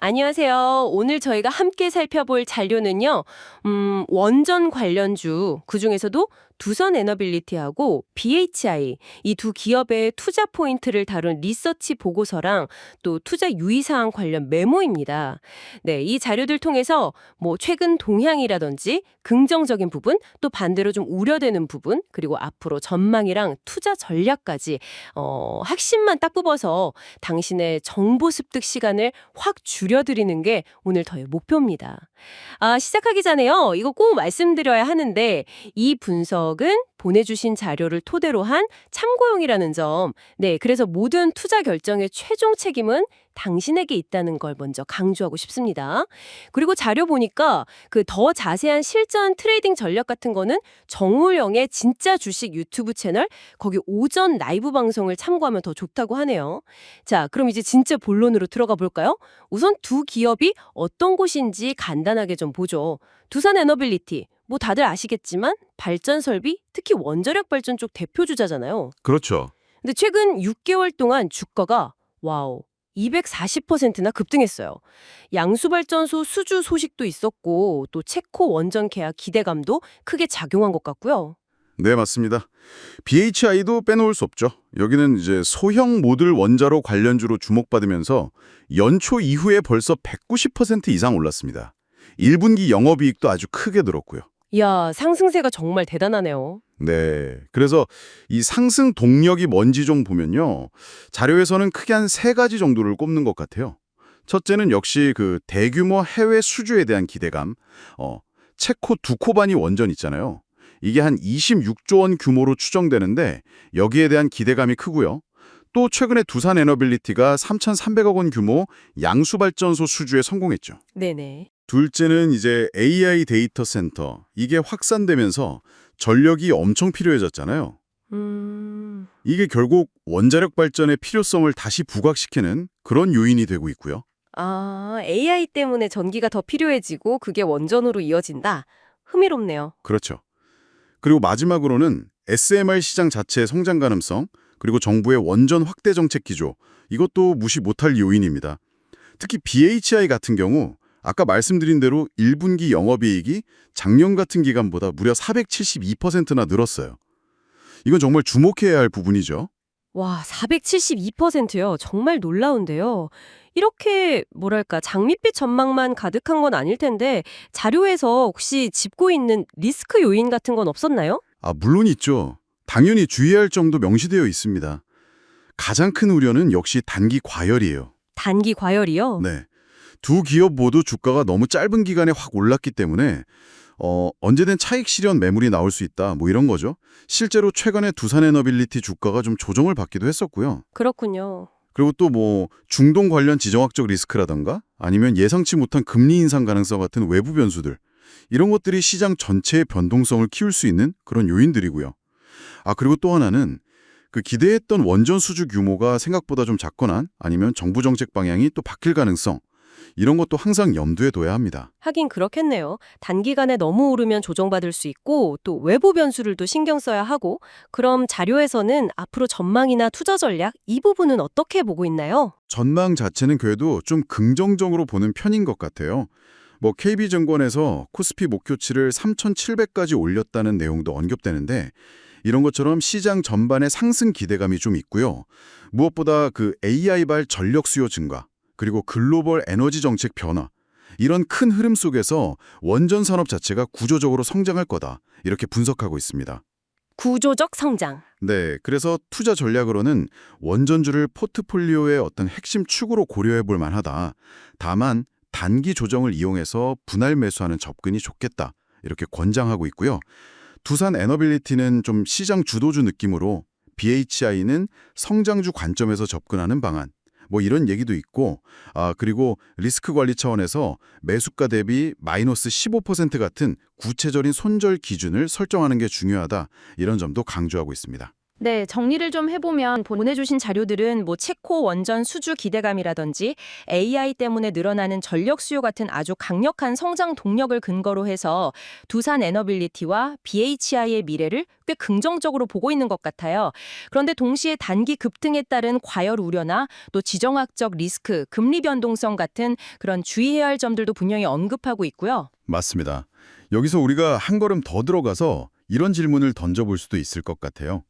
안녕하세요. 오늘 저희가 함께 살펴볼 잔료는요, 음, 원전 관련주, 그 중에서도 두선 에너빌리티하고 BHI, 이 두 기업의 투자 포인트를 다룬 리서치 보고서랑 또 투자 유의사항 관련 메모입니다. 네, 이 자료들 통해서 뭐 최근 동향이라든지 긍정적인 부분, 또 반대로 좀 우려되는 부분, 그리고 앞으로 전망이랑 투자 전략까지, 어, 핵심만 딱 뽑아서 당신의 정보 습득 시간을 확 줄여드리는 게 오늘 저의 목표입니다. 아, 시작하기 전에요. 이거 꼭 말씀드려야 하는데 이 분석 은 보내주신 자료를 토대로 한 참고용이라는 점. 네, 그래서 모든 투자 결정의 최종 책임은 당신에게 있다는 걸 먼저 강조하고 싶습니다. 그리고 자료 보니까 그 더 자세한 실전 트레이딩 전략 같은 거는 정우영의 진짜 주식 유튜브 채널 거기 오전 라이브 방송을 참고하면 더 좋다고 하네요. 자, 그럼 이제 진짜 본론으로 들어가 볼까요? 우선 두 기업이 어떤 곳인지 간단하게 좀 보죠. 두산 에너빌리티. 뭐 다들 아시겠지만 발전 설비, 특히 원자력 발전 쪽 대표 주자잖아요. 그렇죠. 근데 최근 6개월 동안 주가가 와우 240%나 급등했어요. 양수발전소 수주 소식도 있었고 또 체코 원전 계약 기대감도 크게 작용한 것 같고요. 네, 맞습니다. BHI도 빼놓을 수 없죠. 여기는 이제 소형 모듈 원자로 관련주로 주목받으면서 연초 이후에 벌써 190% 이상 올랐습니다. 1분기 영업이익도 아주 크게 늘었고요. 이야 상승세가 정말 대단하네요. 네. 그래서 이 상승 동력이 뭔지 좀 보면요. 자료에서는 크게 한 세 가지 정도를 꼽는 것 같아요. 첫째는 역시 그 대규모 해외 수주에 대한 기대감. 어, 체코 두코바니 원전 있잖아요. 이게 한 26조 원 규모로 추정되는데 여기에 대한 기대감이 크고요. 또 최근에 두산 에너빌리티가 3,300억 원 규모 양수발전소 수주에 성공했죠. 네네. 둘째는 이제 AI 데이터 센터. 이게 확산되면서 전력이 엄청 필요해졌잖아요. 음... 이게 결국 원자력 발전의 필요성을 다시 부각시키는 그런 요인이 되고 있고요. 아 AI 때문에 전기가 더 필요해지고 그게 원전으로 이어진다. 흥미롭네요. 그렇죠. 그리고 마지막으로는 SMR 시장 자체의 성장 가능성, 그리고 정부의 원전 확대 정책 기조, 이것도 무시 못할 요인입니다. 특히 BHI 같은 경우 아까 말씀드린 대로 1분기 영업이익이 작년 같은 기간보다 무려 472%나 늘었어요. 이건 정말 주목해야 할 부분이죠. 와, 472%요. 정말 놀라운데요. 이렇게 뭐랄까 장밋빛 전망만 가득한 건 아닐 텐데 자료에서 혹시 짚고 있는 리스크 요인 같은 건 없었나요? 아, 물론 있죠. 당연히 주의해야 할 점도 명시되어 있습니다. 가장 큰 우려는 역시 단기 과열이에요. 단기 과열이요? 네. 두 기업 모두 주가가 너무 짧은 기간에 확 올랐기 때문에 어, 언제든 차익 실현 매물이 나올 수 있다. 뭐 이런 거죠. 실제로 최근에 두산에너빌리티 주가가 좀 조정을 받기도 했었고요. 그렇군요. 그리고 또 뭐 중동 관련 지정학적 리스크라던가 아니면 예상치 못한 금리 인상 가능성 같은 외부 변수들 이런 것들이 시장 전체의 변동성을 키울 수 있는 그런 요인들이고요. 아 그리고 또 하나는 그 기대했던 원전 수주 규모가 생각보다 좀 작거나 아니면 정부 정책 방향이 또 바뀔 가능성 이런 것도 항상 염두에 둬야 합니다. 하긴 그렇겠네요. 단기간에 너무 오르면 조정받을 수 있고 또 외부 변수를 또 신경 써야 하고 그럼 자료에서는 앞으로 전망이나 투자 전략 이 부분은 어떻게 보고 있나요? 전망 자체는 그래도 좀 긍정적으로 보는 편인 것 같아요. 뭐 KB증권에서 코스피 목표치를 3,700까지 올렸다는 내용도 언급되는데 이런 것처럼 시장 전반의 상승 기대감이 좀 있고요. 무엇보다 그 AI발 전력 수요 증가 그리고 글로벌 에너지 정책 변화 이런 큰 흐름 속에서 원전 산업 자체가 구조적으로 성장할 거다 이렇게 분석하고 있습니다. 구조적 성장. 네, 그래서 투자 전략으로는 원전주를 포트폴리오의 어떤 핵심 축으로 고려해 볼 만하다. 다만 단기 조정을 이용해서 분할 매수하는 접근이 좋겠다. 이렇게 권장하고 있고요. 두산 에너빌리티는 좀 시장 주도주 느낌으로 BHI는 성장주 관점에서 접근하는 방안. 뭐 이런 얘기도 있고 아 그리고 리스크 관리 차원에서 매수가 대비 마이너스 15% 같은 구체적인 손절 기준을 설정하는 게 중요하다 이런 점도 강조하고 있습니다. 네, 정리를 좀 해보면 본- 보내주신 자료들은 뭐 체코 원전 수주 기대감이라든지 AI 때문에 늘어나는 전력 수요 같은 아주 강력한 성장 동력을 근거로 해서 두산 에너빌리티와 BHI의 미래를 꽤 긍정적으로 보고 있는 것 같아요. 그런데 동시에 단기 급등에 따른 과열 우려나 또 지정학적 리스크, 금리 변동성 같은 그런 주의해야 할 점들도 분명히 언급하고 있고요. 맞습니다. 여기서 우리가 한 걸음 더 들어가서 이런 질문을 던져볼 수도 있을 것 같아요.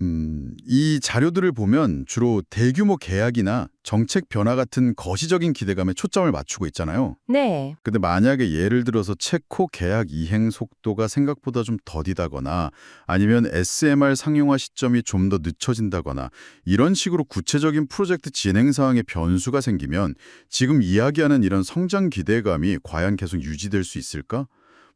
음, 이 자료들을 보면 주로 대규모 계약이나 정책 변화 같은 거시적인 기대감에 초점을 맞추고 있잖아요. 네. 근데 만약에 예를 들어서 체코 계약 이행 속도가 생각보다 좀 더디다거나 아니면 SMR 상용화 시점이 좀 더 늦춰진다거나 이런 식으로 구체적인 프로젝트 진행 상황에 변수가 생기면 지금 이야기하는 이런 성장 기대감이 과연 계속 유지될 수 있을까?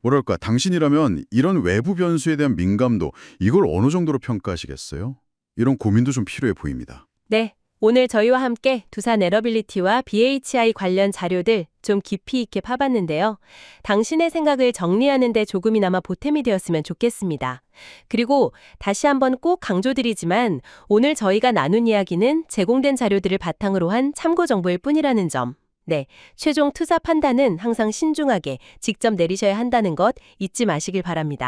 뭐랄까 당신이라면 이런 외부 변수에 대한 민감도 이걸 어느 정도로 평가하시겠어요? 이런 고민도 좀 필요해 보입니다. 네. 오늘 저희와 함께 두산 에너빌리티와 BHI 관련 자료들 좀 깊이 있게 파봤는데요. 당신의 생각을 정리하는 데 조금이나마 보탬이 되었으면 좋겠습니다. 그리고 다시 한번 꼭 강조드리지만 오늘 저희가 나눈 이야기는 제공된 자료들을 바탕으로 한 참고 정보일 뿐이라는 점. 네, 최종 투자 판단은 항상 신중하게 직접 내리셔야 한다는 것 잊지 마시길 바랍니다.